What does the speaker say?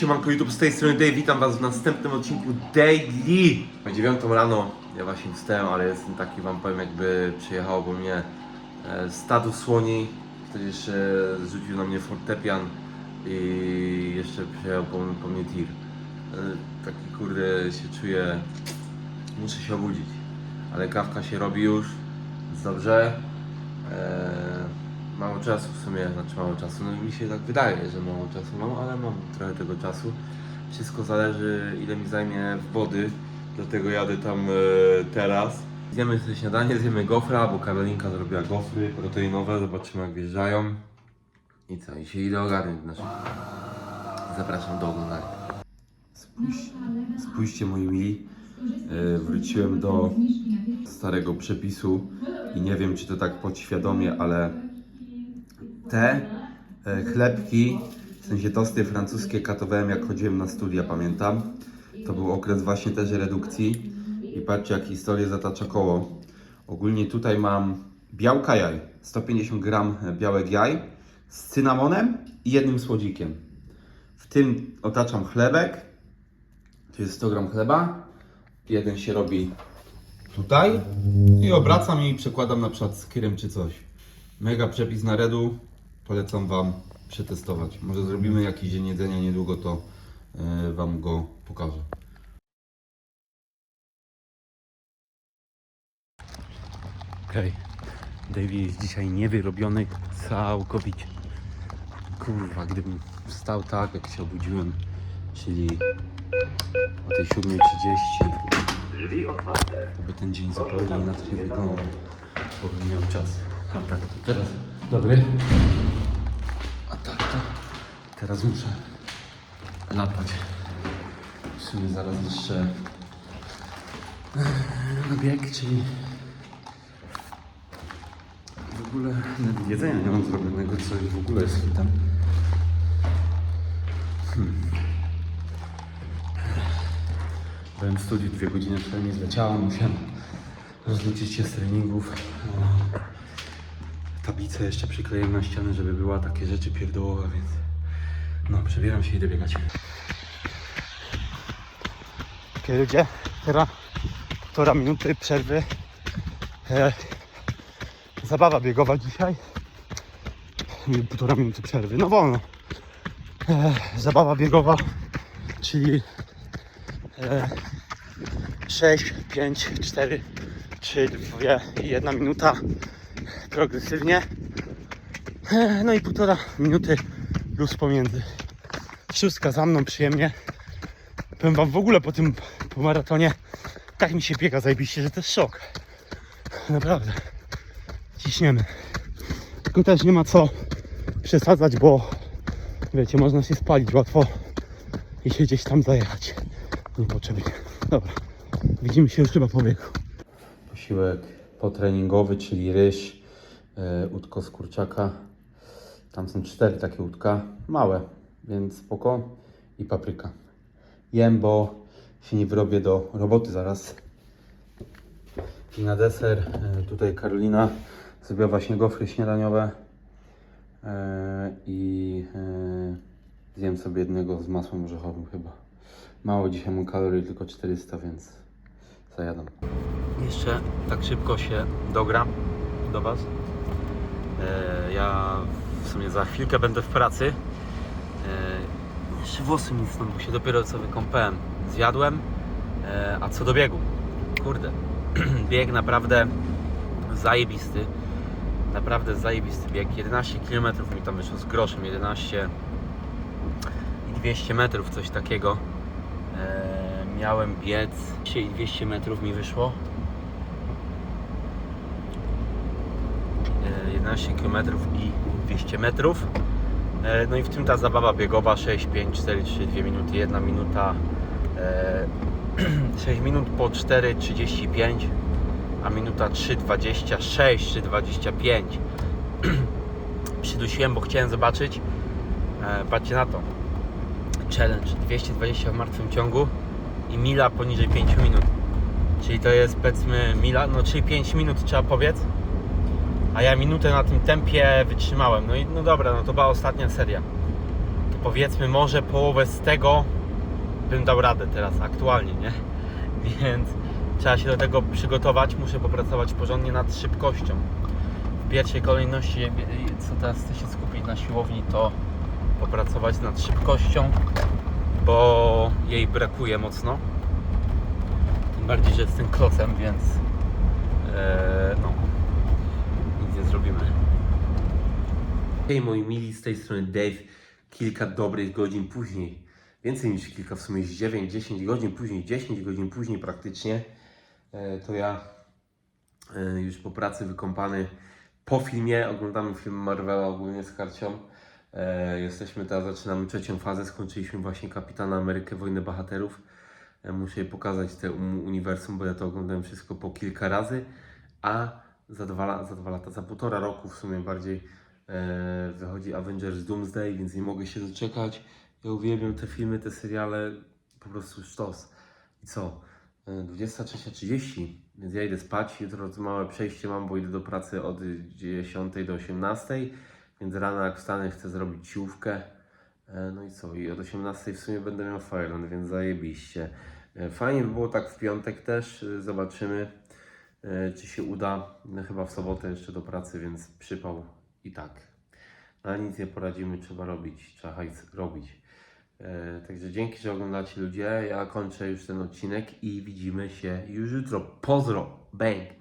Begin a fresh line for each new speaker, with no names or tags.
Siemanko YouTube, z tej strony Dave, witam was w następnym odcinku Daily. O 9 rano, ja właśnie wstałem, ale jestem taki, wam powiem, jakby przyjechało po mnie e, stado słoni, ktoś jeszcze zrzucił na mnie fortepian i jeszcze przyjechał po, po mnie tir. E, taki kurde się czuję, muszę się obudzić, ale kawka się robi już, jest dobrze. E, czasu w sumie, znaczy mało czasu, no mi się tak wydaje, że mało czasu mam, ale mam trochę tego czasu. Wszystko zależy ile mi zajmie wody, dlatego jadę tam e, teraz. Zjemy sobie śniadanie, zjemy gofra, bo Karolinka zrobiła gofry proteinowe, zobaczymy jak wjeżdżają. I co, i się idę ogarnąć nasz. Zapraszam do oglądania. Spójrz, spójrzcie moi mili, e, wróciłem do starego przepisu i nie wiem czy to tak podświadomie, ale te e, chlebki, w sensie tosty francuskie katowałem jak chodziłem na studia, pamiętam. To był okres właśnie też redukcji i patrzcie jak historię zatacza koło. Ogólnie tutaj mam białka jaj, 150 gram białek jaj z cynamonem i jednym słodzikiem. W tym otaczam chlebek, to jest 100 gram chleba, jeden się robi tutaj i obracam i przekładam na przykład z kyrem czy coś. Mega przepis na redu, polecam Wam przetestować. Może zrobimy jakiś dzień jedzenia niedługo, to e, Wam go pokażę.
Okej, Davey jest dzisiaj niewyrobiony całkowicie. Kurwa, gdybym wstał tak, jak się obudziłem, czyli o tej 7.30, to by ten dzień zupełnie inaczej wyglądał, bo bym miał czas. A tak, to teraz, dobry. A tak, to teraz muszę latać. Sumie zaraz jeszcze e, na bieg, czyli w ogóle nawet jedzenia nie mam zrobionego, co w ogóle jest tam. Hmm. Byłem w studiu dwie godziny, wczoraj mi zleciało, musiałem rozliczyć się z treningów. No. Tablicę jeszcze przykleiłem na ścianę, żeby była takie rzeczy pierdołowe, więc no, przebieram się i idę biegać.
Okej ludzie, teraz półtora minuty przerwy. E, zabawa biegowa dzisiaj. Półtora minuty przerwy, no wolno. E, zabawa biegowa, czyli e, 6, 5, 4, 3, 2 i 1 minuta progresywnie. No i półtora minuty luz pomiędzy. Szóstka za mną przyjemnie. Powiem wam w ogóle po tym po maratonie tak mi się biega zajebiście, że to jest szok. Naprawdę. Ciśniemy. Tylko też nie ma co przesadzać, bo wiecie, można się spalić łatwo i się gdzieś tam zajechać. Niepotrzebnie. Dobra. Widzimy się już chyba po biegu.
Posiłek potreningowy, czyli ryż, udko z kurczaka. Tam są cztery takie udka, małe, więc spoko. I papryka. Jem, bo się nie wyrobię do roboty zaraz. I na deser e, tutaj Karolina zrobiła właśnie gofry śniadaniowe. E, I e, zjem sobie jednego z masłem orzechowym chyba. Mało dzisiaj mam kalorii, tylko 400, więc zajadam.
Jeszcze tak szybko się dogram do Was. E, ja w sumie za chwilkę będę w pracy. E, jeszcze włosy mi bo się dopiero co wykąpałem. Zjadłem. E, a co do biegu? Kurde, bieg naprawdę zajebisty. Naprawdę zajebisty bieg. 11 km mi tam wyszło z groszem. 11 i 200 metrów, coś takiego. E, miałem biec. Dzisiaj 200 metrów mi wyszło. E, 11 km i 200 metrów. E, No i w tym ta zabawa biegowa 6, 5, 4, 3, 2 minuty, 1 minuta. e, 6 minut po 4,35, a minuta 3,26 czy 25. Przydusiłem, bo chciałem zobaczyć. E, Patrzcie na to. Challenge 220 w martwym ciągu i mila poniżej 5 minut. Czyli to jest powiedzmy mila, no czyli 5 minut trzeba powiedz. A ja minutę na tym tempie wytrzymałem. No i no dobra, no to była ostatnia seria. powiedzmy może połowę z tego bym dał radę teraz aktualnie, nie? Więc trzeba się do tego przygotować, muszę popracować porządnie nad szybkością. W pierwszej kolejności, co teraz chcę się skupić na siłowni, to popracować nad szybkością, bo jej brakuje mocno. Tym bardziej, że jestem klocem, więc e, no, nic nie zrobimy.
Hej moi mili, z tej strony Dave. Kilka dobrych godzin później, więcej niż kilka, w sumie 9-10 godzin później, 10 godzin później praktycznie, e, to ja e, już po pracy wykąpany po filmie, oglądamy film Marvela ogólnie z Karcią. E, Jesteśmy teraz, zaczynamy trzecią fazę, skończyliśmy właśnie Kapitana Amerykę, Wojnę Bohaterów. Muszę pokazać te um- uniwersum, bo ja to oglądałem wszystko po kilka razy, a za dwa, za dwa lata, za półtora roku w sumie bardziej wychodzi Avengers Doomsday, więc nie mogę się doczekać. Ja uwielbiam te filmy, te seriale, po prostu sztos. I co? E, 23.30, więc ja idę spać. Jutro małe przejście mam, bo idę do pracy od 10 do 18, więc rano jak wstanę chcę zrobić siłówkę. E, No i co? I od 18 w sumie będę miał Fireland, więc zajebiście. E, Fajnie by było tak w piątek też, e, zobaczymy e, czy się uda. No, chyba w sobotę jeszcze do pracy, więc przypał i tak. Na nic nie poradzimy, trzeba robić, trzeba hajs robić. E, Także dzięki, że oglądacie ludzie. Ja kończę już ten odcinek i widzimy się już jutro. Pozdro! Bang!